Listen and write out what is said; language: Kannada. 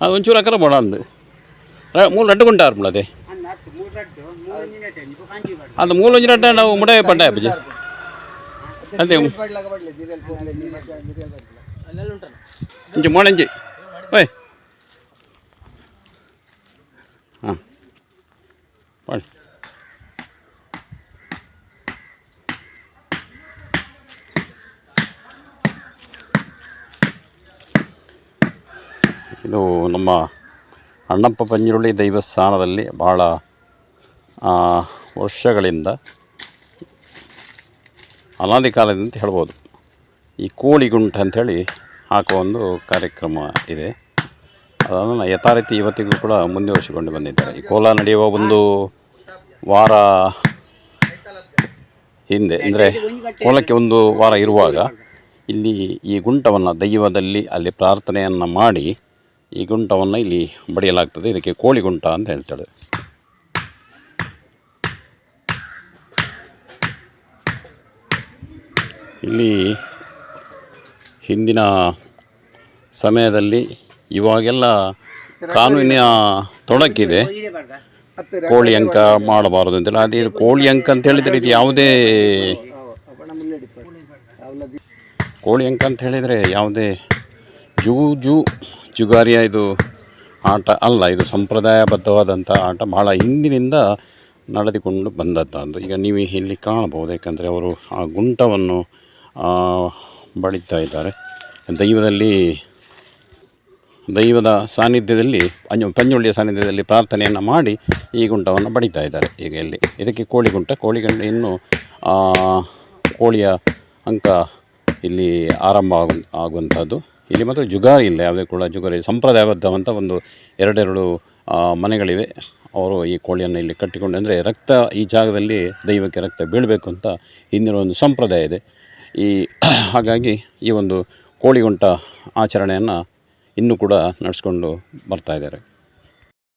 ಅದು ಒಂಚೂರು ಅಕರ ಮಾಡ ಅಂದು ಮೂಲು ರಡ್ಡು ಗುಂಟ ಆರ್ಪುಳ ಅದೇ ಅದು ಮೂಲು ಒಂಜಿ ರಡ್ಡ ನಾವು ಮುಡ ಪಡ್ಡ ಅಪ್ಪಜಿ ಅದೇ ಇಂಚು ಮೋಳಂಜಿ ಓಯ್ ಹಾಂ ಇದು ನಮ್ಮ ಅಣ್ಣಪ್ಪ ಪಂಜುರುಳಿ ದೈವಸ್ಥಾನದಲ್ಲಿ ಭಾಳ ವರ್ಷಗಳಿಂದ ಅನಾದಿ ಕಾಲದಿಂದ ಹೇಳ್ಬೋದು. ಈ ಕೋಳಿ ಗುಂಟ ಅಂಥೇಳಿ ಹಾಕುವ ಒಂದು ಕಾರ್ಯಕ್ರಮ ಇದೆ. ಅದನ್ನು ಯಥಾರೀತಿ ಇವತ್ತಿಗೂ ಕೂಡ ಮುಂದುವರಿಸಿಕೊಂಡು ಬಂದಿದ್ದಾರೆ. ಈ ಕೋಲ ನಡೆಯುವ ಒಂದು ವಾರ ಹಿಂದೆ, ಅಂದರೆ ಕೋಲಕ್ಕೆ ಒಂದು ವಾರ ಇರುವಾಗ ಇಲ್ಲಿ ಈ ಗುಂಟವನ್ನು ದೈವದಲ್ಲಿ ಅಲ್ಲಿ ಪ್ರಾರ್ಥನೆಯನ್ನು ಮಾಡಿ ಈ ಗುಂಟವನ್ನು ಇಲ್ಲಿ ಬಡಿಯಲಾಗ್ತದೆ. ಇದಕ್ಕೆ ಕೋಳಿ ಗುಂಟ ಅಂತ ಹೇಳ್ತಾರೆ ಇಲ್ಲಿ ಹಿಂದಿನ ಸಮಯದಲ್ಲಿ ಇವಾಗೆಲ್ಲ ಕಾನೂನಿನ ತೊಡಕಿದೆ. ಕೋಳಿ ಅಂಕ ಮಾಡಬಾರದು ಅಂತೇಳಿ ಅದೇ ಕೋಳಿ ಅಂಕ ಅಂತ ಹೇಳಿದರೆ ಇದು ಯಾವುದೇ ಕೋಳಿ ಅಂಕ ಅಂತ ಹೇಳಿದರೆ ಯಾವುದೇ ಜೂಜು ಜುಗಾರಿಯ ಇದು ಆಟ ಅಲ್ಲ ಇದು ಸಂಪ್ರದಾಯಬದ್ಧವಾದಂಥ ಆಟ ಬಹಳ ಹಿಂದಿನಿಂದ ನಡೆದುಕೊಂಡು ಬಂದದ್ದು ಈಗ ನೀವು ಇಲ್ಲಿ ಕಾಣಬಹುದು ಯಾಕಂದರೆ ಅವರು ಆ ಗುಂಟವನ್ನು ಬಳಿತಾ ಇದ್ದಾರೆ. ದೈವದಲ್ಲಿ ದೈವದ ಸಾನ್ನಿಧ್ಯದಲ್ಲಿ ಅಂಜು ಪಂಜುಳ್ಳಿಯ ಸಾನ್ನಿಧ್ಯದಲ್ಲಿ ಪ್ರಾರ್ಥನೆಯನ್ನು ಮಾಡಿ ಈ ಗುಂಟವನ್ನು ಬಡಿತಾ ಇದ್ದಾರೆ. ಈಗ ಇಲ್ಲಿ ಇದಕ್ಕೆ ಕೋಳಿ ಗುಂಟ ಕೋಳಿ ಇನ್ನು ಆ, ಕೋಳಿಯ ಅಂಕ ಇಲ್ಲಿ ಆರಂಭ ಆಗು ಆಗುವಂಥದ್ದು. ಇಲ್ಲಿ ಮಾತ್ರ ಜುಗಾರಿ ಇಲ್ಲ, ಯಾವುದೇ ಕೂಡ ಜುಗಾರಿ ಸಂಪ್ರದಾಯಬದ್ಧವಂಥ ಒಂದು ಎರಡೆರಡು ಮನೆಗಳಿವೆ. ಅವರು ಈ ಕೋಳಿಯನ್ನು ಇಲ್ಲಿ ಕಟ್ಟಿಕೊಂಡು, ಅಂದರೆ ರಕ್ತ ಈ ಜಾಗದಲ್ಲಿ ದೈವಕ್ಕೆ ರಕ್ತ ಬೀಳಬೇಕು ಅಂತ ಹಿಂದಿನ ಒಂದು ಸಂಪ್ರದಾಯ ಇದೆ. ಈ, ಹಾಗಾಗಿ ಈ ಒಂದು ಕೋಳಿಗುಂಟ ಆಚರಣೆಯನ್ನು ಇನ್ನೂ ಕೂಡ ನಡೆಸ್ಕೊಂಡು ಬರ್ತಾ ಇದ್ದಾರೆ.